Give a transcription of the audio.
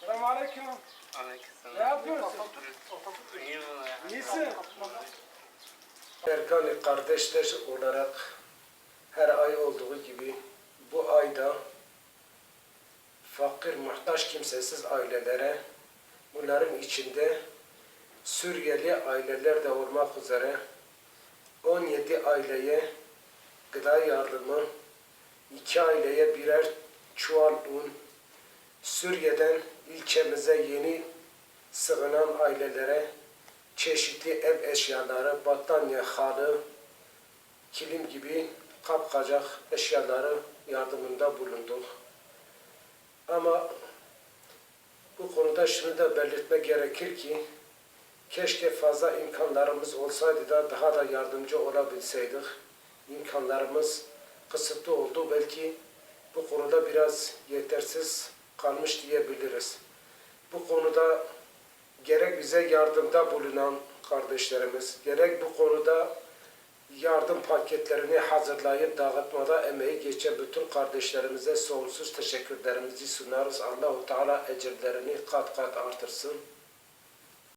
Selamünaleyküm. Aleykümselam. Ne yapıyorsun? İyisin. Erkan kardeşler olarak fakir, muhtaç, kimsesiz ailelere bunların içinde Suriyeli aileler de olmak üzere 17 aileye gıda yardımı, iki aileye birer çuval un, Suriye'den ilçemize yeni sığınan ailelere çeşitli ev eşyaları, battaniye, halı, kilim gibi kapkacak eşyaları yardımında bulunduk. Ama bu konuda şunu da belirtme gerekir ki keşke fazla imkanlarımız olsaydı da daha da yardımcı olabilseydik. İmkanlarımız kısıtlı oldu. Belki bu konuda biraz yetersiz kalmış diyebiliriz. Bu konuda gerek bize yardımda bulunan kardeşlerimiz, gerek bu konuda yardım paketlerini hazırlayıp dağıtmada emeği geçen bütün kardeşlerimize sonsuz teşekkürlerimizi sunarız. Allahu Teala ecirlerini kat kat artırsın.